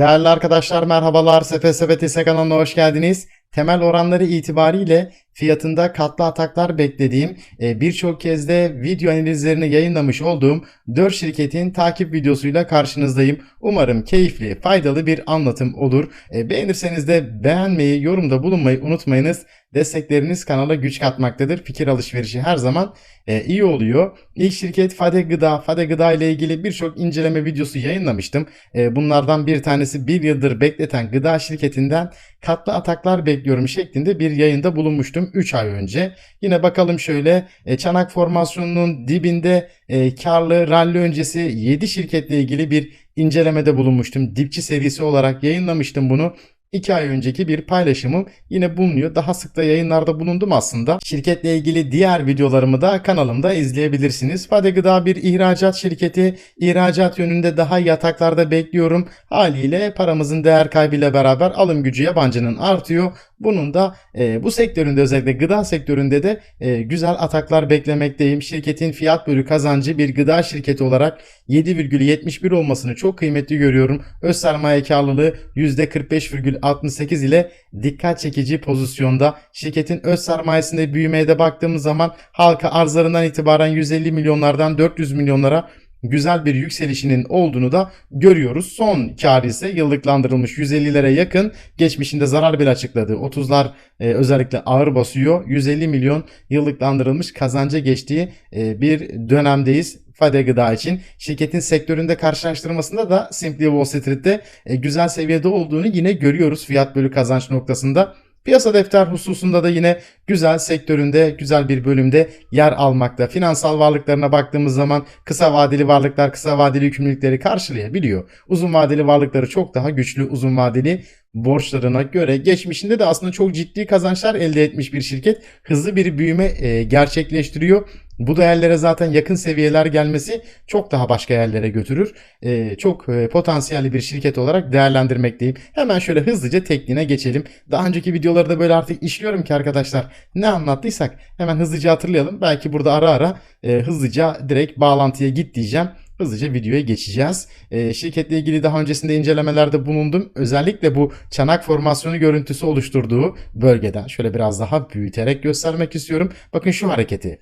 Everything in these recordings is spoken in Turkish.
Değerli arkadaşlar merhabalar. Sefe Sepetise kanalına hoş geldiniz. Temel oranları itibariyle fiyatında katlı ataklar beklediğim e, birçok kez de video analizlerini yayınlamış olduğum 4 şirketin takip videosuyla karşınızdayım. Umarım keyifli, faydalı bir anlatım olur. E, Beğenirseniz de beğenmeyi, yorumda bulunmayı unutmayınız. Destekleriniz kanala güç katmaktadır. Fikir alışverişi her zaman e, iyi oluyor. İlk şirket Fade Gıda. Fade Gıda ile ilgili birçok inceleme videosu yayınlamıştım. E, bunlardan bir tanesi bir yıldır bekleten gıda şirketinden katlı ataklar bekliyorum şeklinde bir yayında bulunmuştum 3 ay önce. Yine bakalım şöyle e, çanak formasyonunun dibinde e, karlı rally öncesi 7 şirketle ilgili bir incelemede bulunmuştum. Dipçi serisi olarak yayınlamıştım bunu. 2 ay önceki bir paylaşımım yine bulunuyor. Daha sık da yayınlarda bulundum aslında. Şirketle ilgili diğer videolarımı da kanalımda izleyebilirsiniz. Fade Gıda bir ihracat şirketi. İhracat yönünde daha yataklarda bekliyorum. Haliyle paramızın değer kaybıyla beraber alım gücü yabancının artıyor. Bunun da e, bu sektöründe özellikle gıda sektöründe de e, güzel ataklar beklemekteyim. Şirketin fiyat bölü kazancı bir gıda şirketi olarak 7,71 olmasını çok kıymetli görüyorum. Öz sermaye karlılığı %45,68 ile dikkat çekici pozisyonda. Şirketin öz sermayesinde büyümeye de baktığımız zaman halka arzlarından itibaren 150 milyonlardan 400 milyonlara güzel bir yükselişinin olduğunu da görüyoruz. Son kar ise yıllıklandırılmış 150'lere yakın geçmişinde zarar bile açıkladığı 30'lar e, özellikle ağır basıyor. 150 milyon yıllıklandırılmış kazanca geçtiği e, bir dönemdeyiz. Fade Gıda için şirketin sektöründe karşılaştırmasında da Simply Wall Street'te e, güzel seviyede olduğunu yine görüyoruz fiyat bölü kazanç noktasında. Piyasa defter hususunda da yine güzel sektöründe, güzel bir bölümde yer almakta. Finansal varlıklarına baktığımız zaman kısa vadeli varlıklar kısa vadeli yükümlülükleri karşılayabiliyor. Uzun vadeli varlıkları çok daha güçlü uzun vadeli borçlarına göre geçmişinde de aslında çok ciddi kazançlar elde etmiş bir şirket. Hızlı bir büyüme e, gerçekleştiriyor. Bu değerlere zaten yakın seviyeler gelmesi çok daha başka yerlere götürür. E, çok e, potansiyelli bir şirket olarak değerlendirmekteyim. Hemen şöyle hızlıca tekniğine geçelim. Daha önceki videoları da böyle artık işliyorum ki arkadaşlar. Ne anlattıysak hemen hızlıca hatırlayalım. Belki burada ara ara e, hızlıca direkt bağlantıya git diyeceğim hızlıca videoya geçeceğiz. E, şirketle ilgili daha öncesinde incelemelerde bulundum. Özellikle bu çanak formasyonu görüntüsü oluşturduğu bölgeden şöyle biraz daha büyüterek göstermek istiyorum. Bakın şu hareketi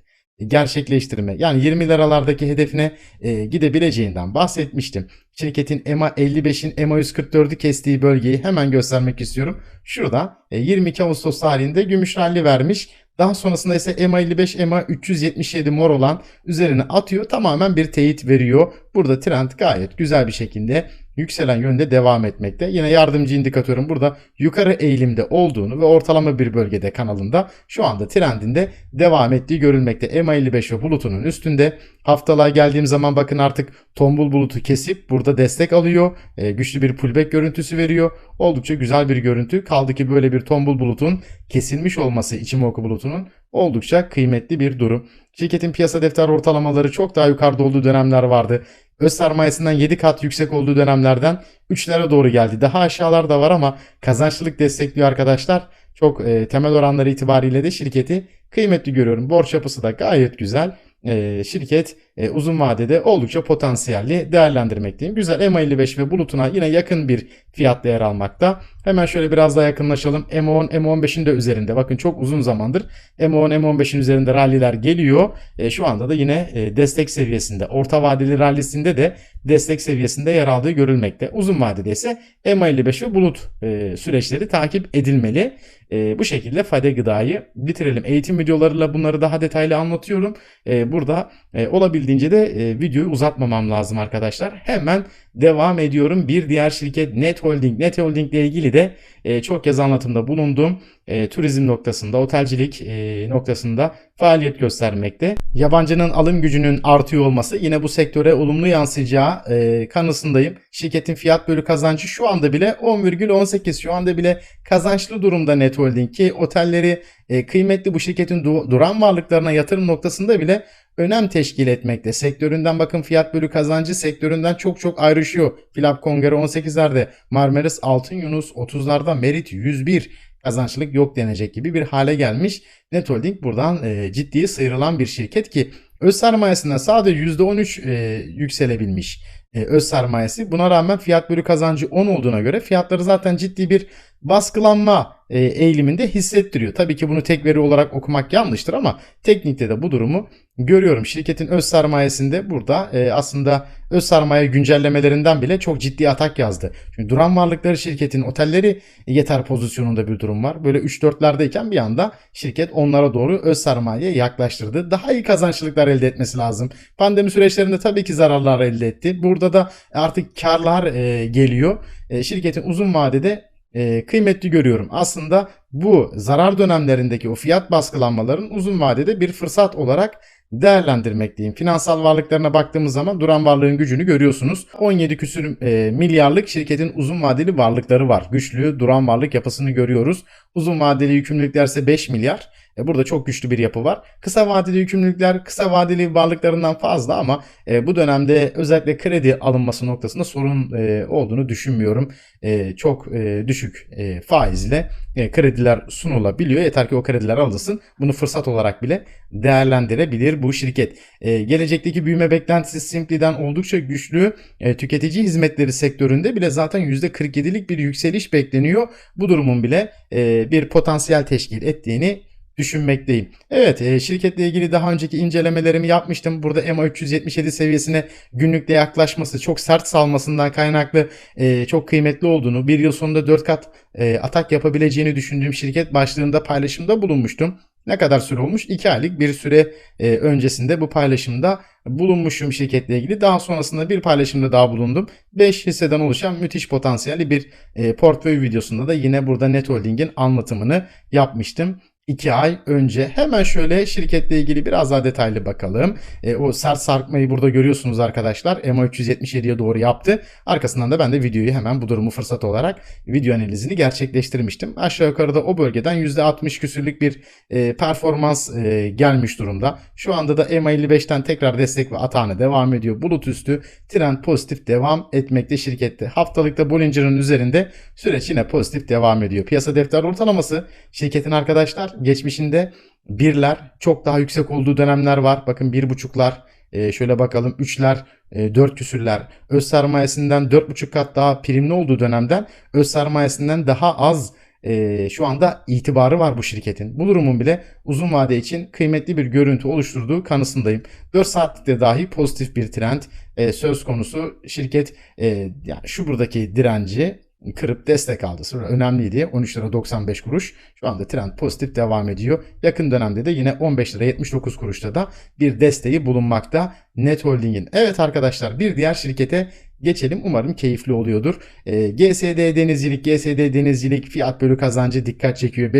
gerçekleştirme yani 20 liralardaki hedefine e, gidebileceğinden bahsetmiştim. Şirketin EMA 55'in EMA 144'ü kestiği bölgeyi hemen göstermek istiyorum. Şurada e, 22 Ağustos tarihinde gümüş rally vermiş. Daha sonrasında ise EMA 55, EMA 377 mor olan üzerine atıyor. Tamamen bir teyit veriyor. Burada trend gayet güzel bir şekilde yükselen yönde devam etmekte. Yine yardımcı indikatörün burada yukarı eğilimde olduğunu ve ortalama bir bölgede kanalında şu anda trendinde devam ettiği görülmekte. EMA 55 ve bulutunun üstünde haftalığa geldiğim zaman bakın artık tombul bulutu kesip burada destek alıyor. E, güçlü bir pullback görüntüsü veriyor. Oldukça güzel bir görüntü. Kaldı ki böyle bir tombul bulutun kesilmiş olması Ichimoku bulutunun oldukça kıymetli bir durum. Şirketin piyasa defter ortalamaları çok daha yukarıda olduğu dönemler vardı. Öz sermayesinden 7 kat yüksek olduğu dönemlerden 3'lere doğru geldi. Daha aşağılarda var ama kazançlılık destekliyor arkadaşlar. Çok e, temel oranları itibariyle de şirketi kıymetli görüyorum. Borç yapısı da gayet güzel. E, şirket e, uzun vadede oldukça potansiyelli değerlendirmekteyim. Güzel MA55 ve bulutuna yine yakın bir fiyatla yer almakta. Hemen şöyle biraz daha yakınlaşalım. M10, M15'in de üzerinde. Bakın çok uzun zamandır M10, M15'in üzerinde ralliler geliyor. E, şu anda da yine e, destek seviyesinde. Orta vadeli rallisinde de destek seviyesinde yer aldığı görülmekte. Uzun vadede ise MA55 ve bulut e, süreçleri takip edilmeli. E, bu şekilde Fade Gıda'yı bitirelim. Eğitim videolarıyla bunları daha detaylı anlatıyorum. E, burada e, olabildiğince de e, videoyu uzatmamam lazım arkadaşlar. Hemen devam ediyorum. Bir diğer şirket Net Holding. Net Holding ile ilgili de e, çok kez anlatımda bulundum. E, turizm noktasında, otelcilik e, noktasında faaliyet göstermekte. Yabancının alım gücünün artıyor olması yine bu sektöre olumlu yansıyacağı e, kanısındayım. Şirketin fiyat bölü kazancı şu anda bile 10,18 şu anda bile kazançlı durumda Net Holding ki otelleri e, kıymetli bu şirketin du- duran varlıklarına yatırım noktasında bile önem teşkil etmekte. Sektöründen bakın fiyat bölü kazancı sektöründen çok çok ayrışıyor. Filap Kongre 18'lerde, Marmaris Altın Yunus 30'larda, Merit 101 kazançlılık yok denecek gibi bir hale gelmiş. Net Holding buradan e, ciddi sıyrılan bir şirket ki öz sermayesinden sadece %13 e, yükselebilmiş. e, öz sermayesi. Buna rağmen fiyat bölü kazancı 10 olduğuna göre fiyatları zaten ciddi bir baskılanma e, eğiliminde hissettiriyor. Tabii ki bunu tek veri olarak okumak yanlıştır ama teknikte de bu durumu görüyorum. Şirketin öz sermayesinde burada e, aslında öz sermaye güncellemelerinden bile çok ciddi atak yazdı. Çünkü duran varlıkları şirketin otelleri yeter pozisyonunda bir durum var. Böyle 3-4'lerdeyken bir anda şirket onlara doğru öz sermaye yaklaştırdı. Daha iyi kazançlılıklar elde etmesi lazım. Pandemi süreçlerinde tabii ki zararlar elde etti. Burada da artık karlar e, geliyor. E, şirketin uzun vadede e, kıymetli görüyorum. Aslında bu zarar dönemlerindeki o fiyat baskılanmaların uzun vadede bir fırsat olarak değerlendirmekteyim. Finansal varlıklarına baktığımız zaman duran varlığın gücünü görüyorsunuz. 17 küsür e, milyarlık şirketin uzun vadeli varlıkları var. Güçlü duran varlık yapısını görüyoruz. Uzun vadeli yükümlülükler ise 5 milyar. E, burada çok güçlü bir yapı var. Kısa vadeli yükümlülükler kısa vadeli varlıklarından fazla ama e, bu dönemde özellikle kredi alınması noktasında sorun e, olduğunu düşünmüyorum. E, çok e, düşük e, faizle e, krediler sunulabiliyor. Yeter ki o krediler alınsın. Bunu fırsat olarak bile değerlendirebilir bu şirket. E, gelecekteki büyüme beklentisi Simply'den oldukça güçlü. E, tüketici hizmetleri sektöründe bile zaten %47'lik bir yükseliş bekleniyor. Bu durumun bile e, bir potansiyel teşkil ettiğini düşünmekteyim. Evet e, şirketle ilgili daha önceki incelemelerimi yapmıştım. Burada EMA 377 seviyesine günlükte yaklaşması çok sert salmasından kaynaklı e, çok kıymetli olduğunu bir yıl sonunda 4 kat e, atak yapabileceğini düşündüğüm şirket başlığında paylaşımda bulunmuştum. Ne kadar süre olmuş? 2 aylık bir süre öncesinde bu paylaşımda bulunmuşum şirketle ilgili. Daha sonrasında bir paylaşımda daha bulundum. 5 hisseden oluşan müthiş potansiyelli bir portföy videosunda da yine burada Net Holding'in anlatımını yapmıştım. 2 ay önce. Hemen şöyle şirketle ilgili biraz daha detaylı bakalım. E, o sert sarkmayı burada görüyorsunuz arkadaşlar. EMA 377'ye doğru yaptı. Arkasından da ben de videoyu hemen bu durumu fırsat olarak video analizini gerçekleştirmiştim. Aşağı yukarıda o bölgeden %60 küsürlük bir e, performans e, gelmiş durumda. Şu anda da EMA 55'ten tekrar destek ve atağına devam ediyor. Bulut üstü trend pozitif devam etmekte şirkette. Haftalıkta Bollinger'ın üzerinde süreç yine pozitif devam ediyor. Piyasa defter ortalaması şirketin arkadaşlar geçmişinde birler çok daha yüksek olduğu dönemler var. Bakın bir buçuklar e, şöyle bakalım üçler e, dört küsürler öz sermayesinden dört buçuk kat daha primli olduğu dönemden öz sermayesinden daha az e, şu anda itibarı var bu şirketin. Bu durumun bile uzun vade için kıymetli bir görüntü oluşturduğu kanısındayım. 4 saatlikte dahi pozitif bir trend e, söz konusu. Şirket e, yani şu buradaki direnci kırıp destek aldı. Sonra önemliydi. 13 lira 95 kuruş. Şu anda trend pozitif devam ediyor. Yakın dönemde de yine 15 lira 79 kuruşta da bir desteği bulunmakta Net Holding'in. Evet arkadaşlar bir diğer şirkete geçelim. Umarım keyifli oluyordur. E, GSD Denizcilik, GSD Denizcilik fiyat bölü kazancı dikkat çekiyor.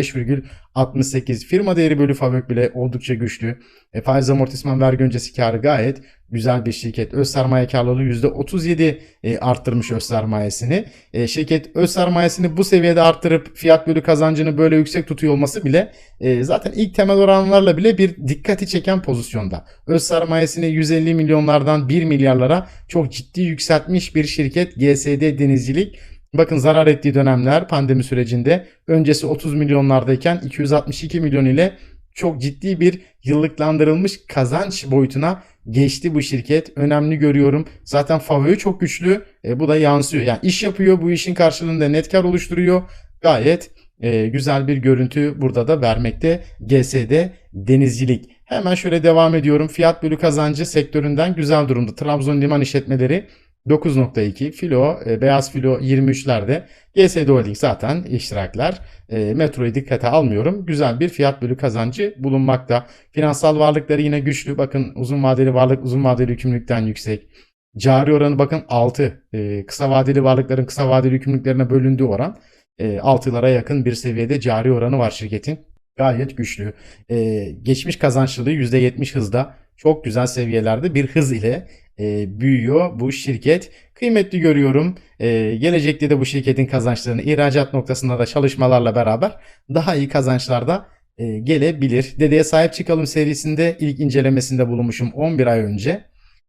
5,68 firma değeri bölü fabrik bile oldukça güçlü. E, faiz amortisman vergi öncesi karı gayet güzel bir şirket. Öz sermaye karlılığı %37 e, arttırmış öz sermayesini. E, şirket öz sermayesini bu seviyede arttırıp fiyat bölü kazancını böyle yüksek tutuyor olması bile e, zaten ilk temel oranlarla bile bir dikkati çeken pozisyonda. Öz sermayesini 150 milyonlardan 1 milyarlara çok ciddi yükseltmiş bir şirket GSD Denizcilik. Bakın zarar ettiği dönemler pandemi sürecinde öncesi 30 milyonlardayken 262 milyon ile çok ciddi bir yıllıklandırılmış kazanç boyutuna geçti bu şirket. Önemli görüyorum. Zaten Favio çok güçlü. E, bu da yansıyor. Yani iş yapıyor. Bu işin karşılığında net kar oluşturuyor. Gayet e, güzel bir görüntü burada da vermekte. GSD denizcilik. Hemen şöyle devam ediyorum. Fiyat bölü kazancı sektöründen güzel durumda. Trabzon liman işletmeleri 9.2 filo e, beyaz filo 23'lerde GSD Holding zaten iştirakler. E, metroyu dikkate almıyorum. Güzel bir fiyat bölü kazancı bulunmakta. Finansal varlıkları yine güçlü. Bakın uzun vadeli varlık uzun vadeli yükümlülükten yüksek. Cari oranı bakın 6 e, kısa vadeli varlıkların kısa vadeli yükümlülüklerine bölündüğü oran e, 6'lara yakın bir seviyede cari oranı var şirketin. Gayet güçlü. E, geçmiş kazançlılığı %70 hızda. Çok güzel seviyelerde bir hız ile e, büyüyor bu şirket. Kıymetli görüyorum. E, gelecekte de bu şirketin kazançlarını ihracat noktasında da çalışmalarla beraber daha iyi kazançlarda e, gelebilir. Dedeye sahip çıkalım serisinde ilk incelemesinde bulunmuşum 11 ay önce.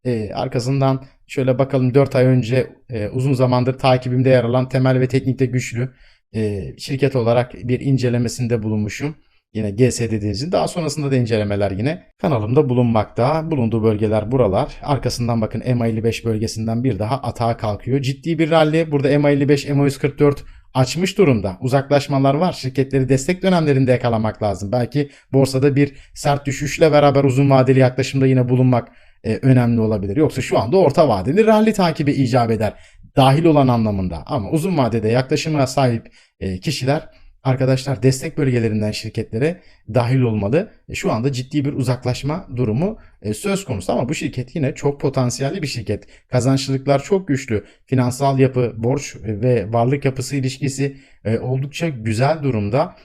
E, arkasından şöyle bakalım 4 ay önce e, uzun zamandır takibimde yer alan temel ve teknikte güçlü e, şirket olarak bir incelemesinde bulunmuşum. Yine GS dediğiniz için daha sonrasında da incelemeler yine kanalımda bulunmakta. Bulunduğu bölgeler buralar. Arkasından bakın MA55 bölgesinden bir daha atağa kalkıyor. Ciddi bir rally. Burada MA55, MA144 açmış durumda. Uzaklaşmalar var. Şirketleri destek dönemlerinde yakalamak lazım. Belki borsada bir sert düşüşle beraber uzun vadeli yaklaşımda yine bulunmak e, önemli olabilir. Yoksa şu anda orta vadeli rally takibi icap eder. Dahil olan anlamında. Ama uzun vadede yaklaşıma sahip e, kişiler arkadaşlar destek bölgelerinden şirketlere dahil olmalı. E, Şu anda ciddi bir uzaklaşma durumu e, söz konusu ama bu şirket yine çok potansiyelli bir şirket. Kazançlılıklar çok güçlü. Finansal yapı, borç ve varlık yapısı ilişkisi e, oldukça güzel durumda.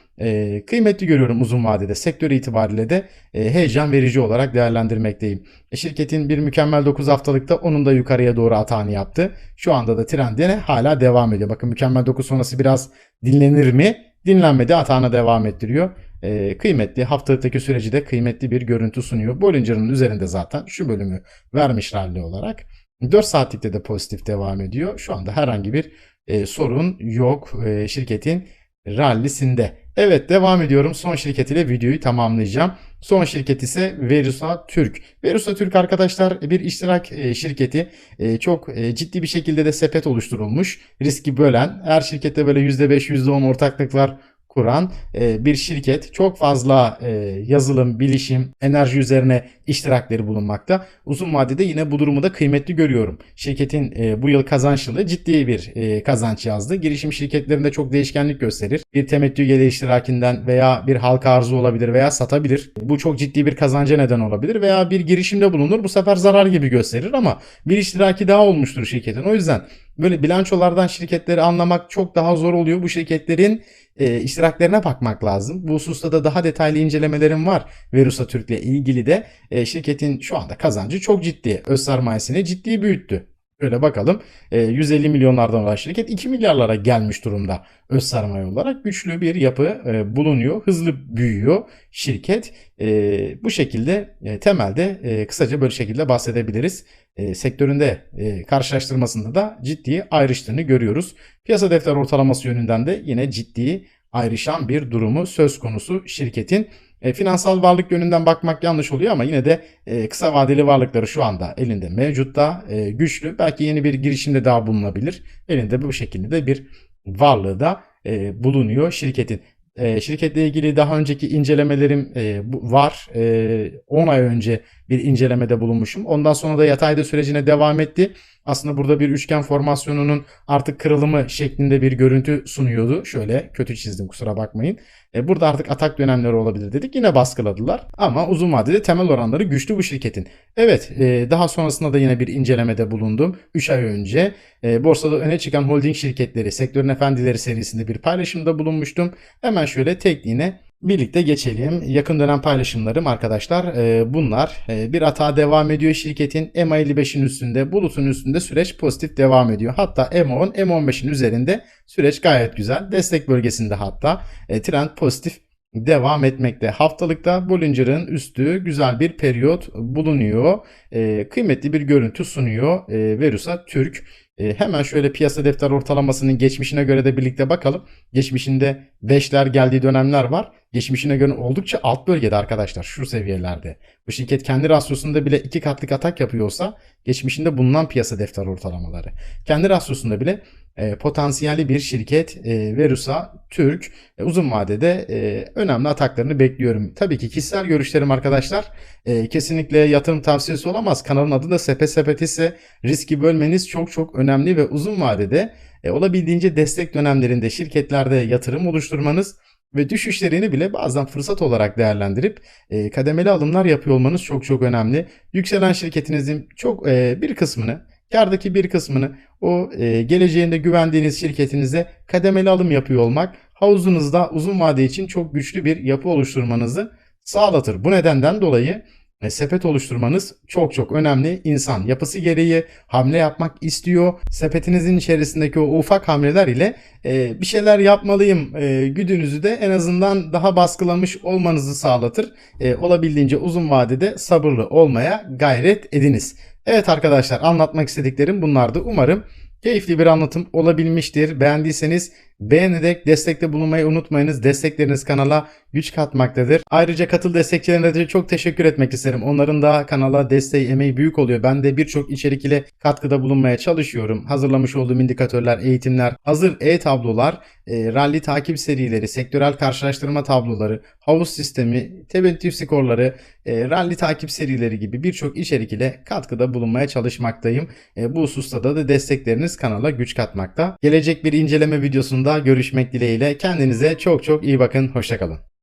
Kıymetli görüyorum uzun vadede. Sektör itibariyle de heyecan verici olarak değerlendirmekteyim. E, Şirketin bir mükemmel 9 haftalıkta onun da yukarıya doğru atağını yaptı. Şu anda da trend yine hala devam ediyor. Bakın mükemmel 9 sonrası biraz dinlenir mi? Dinlenmedi atağına devam ettiriyor. Ee, kıymetli haftalıktaki süreci de kıymetli bir görüntü sunuyor. Bollinger'ın üzerinde zaten şu bölümü vermiş rally olarak. 4 saatlikte de pozitif devam ediyor. Şu anda herhangi bir e, sorun yok e, şirketin rallisinde. Evet devam ediyorum. Son şirket ile videoyu tamamlayacağım. Son şirket ise Verusa Türk. Verusa Türk arkadaşlar bir iştirak e, şirketi. E, Çok e, ciddi bir şekilde de sepet oluşturulmuş. Riski bölen, her şirkette böyle %5, %10 ortaklıklar kuran e, bir şirket. Çok fazla e, yazılım, bilişim, enerji üzerine iştirakleri bulunmakta. Uzun vadede yine bu durumu da kıymetli görüyorum. Şirketin e, bu yıl kazanç ciddi bir kazanç yazdı. Girişim şirketlerinde çok değişkenlik gösterir. Bir temettü gelir iştirakinden veya bir halka arzu olabilir veya satabilir. Bu çok ciddi bir kazanca neden olabilir veya bir girişimde bulunur. Bu sefer zarar gibi gösterir ama bir iştiraki daha olmuştur şirketin. O yüzden böyle bilançolardan şirketleri anlamak çok daha zor oluyor. Bu şirketlerin e, iştiraklerine bakmak lazım. Bu hususta da daha detaylı incelemelerim var. Verusa Türk ile ilgili de e, şirketin şu anda kazancı çok ciddi. Öz sermayesini ciddi büyüttü. Öyle bakalım. E, 150 milyonlardan olan şirket 2 milyarlara gelmiş durumda öz sermaye olarak. Güçlü bir yapı e, bulunuyor. Hızlı büyüyor şirket. E, bu şekilde e, temelde e, kısaca böyle şekilde bahsedebiliriz. E, sektöründe e, karşılaştırmasında da ciddi ayrıştığını görüyoruz. Piyasa defter ortalaması yönünden de yine ciddi ayrışan bir durumu söz konusu şirketin. E, finansal varlık yönünden bakmak yanlış oluyor ama yine de e, kısa vadeli varlıkları şu anda elinde mevcutta e, güçlü. Belki yeni bir girişimde daha bulunabilir. Elinde bu şekilde de bir varlığı da e, bulunuyor şirketin. E, şirketle ilgili daha önceki incelemelerim e, var. E, 10 ay önce bir incelemede bulunmuşum. Ondan sonra da yatayda sürecine devam etti. Aslında burada bir üçgen formasyonunun artık kırılımı şeklinde bir görüntü sunuyordu. Şöyle kötü çizdim kusura bakmayın. E, burada artık atak dönemleri olabilir dedik. Yine baskıladılar. Ama uzun vadede temel oranları güçlü bu şirketin. Evet e, daha sonrasında da yine bir incelemede bulundum. 3 ay önce e, borsada öne çıkan holding şirketleri, sektörün efendileri serisinde bir paylaşımda bulunmuştum. Hemen şöyle tekniğine birlikte geçelim. Yakın dönem paylaşımlarım arkadaşlar e, bunlar. E, bir hata devam ediyor şirketin. MA55'in üstünde, bulutun üstünde süreç pozitif devam ediyor. Hatta M10, M15'in üzerinde süreç gayet güzel. Destek bölgesinde hatta e, trend pozitif devam etmekte. Haftalıkta Bollinger'ın üstü güzel bir periyot bulunuyor. E, kıymetli bir görüntü sunuyor e, Verusa Türk. E, hemen şöyle piyasa defter ortalamasının geçmişine göre de birlikte bakalım. Geçmişinde 5'ler geldiği dönemler var. Geçmişine göre oldukça alt bölgede arkadaşlar şu seviyelerde. Bu şirket kendi rasyosunda bile iki katlık atak yapıyorsa geçmişinde bulunan piyasa defter ortalamaları. Kendi rasyosunda bile e, potansiyelli bir şirket e, Verusa Türk e, uzun vadede e, önemli ataklarını bekliyorum. Tabii ki kişisel görüşlerim arkadaşlar e, kesinlikle yatırım tavsiyesi olamaz. Kanalın adı da Sepet Sepet ise riski bölmeniz çok çok önemli ve uzun vadede e, olabildiğince destek dönemlerinde şirketlerde yatırım oluşturmanız ve düşüşlerini bile bazen fırsat olarak değerlendirip e, kademeli alımlar yapıyor olmanız çok çok önemli. Yükselen şirketinizin çok e, bir kısmını, kardaki bir kısmını o e, geleceğinde güvendiğiniz şirketinize kademeli alım yapıyor olmak havuzunuzda uzun vade için çok güçlü bir yapı oluşturmanızı sağlatır. Bu nedenden dolayı e, sepet oluşturmanız çok çok önemli. İnsan yapısı gereği hamle yapmak istiyor. Sepetinizin içerisindeki o ufak hamleler ile e, bir şeyler yapmalıyım e, güdünüzü de en azından daha baskılamış olmanızı sağlatır. E, olabildiğince uzun vadede sabırlı olmaya gayret ediniz. Evet arkadaşlar anlatmak istediklerim bunlardı. Umarım keyifli bir anlatım olabilmiştir. Beğendiyseniz beğenerek destekte bulunmayı unutmayınız. Destekleriniz kanala güç katmaktadır. Ayrıca katıl destekçilerine de çok teşekkür etmek isterim. Onların da kanala desteği, emeği büyük oluyor. Ben de birçok içerik ile katkıda bulunmaya çalışıyorum. Hazırlamış olduğum indikatörler, eğitimler, hazır e-tablolar, e, rally takip serileri, sektörel karşılaştırma tabloları, havuz sistemi, tebettü skorları, e, rally takip serileri gibi birçok içerik ile katkıda bulunmaya çalışmaktayım. E, bu hususta da, da destekleriniz kanala güç katmakta. Gelecek bir inceleme videosunda görüşmek dileğiyle. Kendinize çok çok iyi bakın. Hoşçakalın.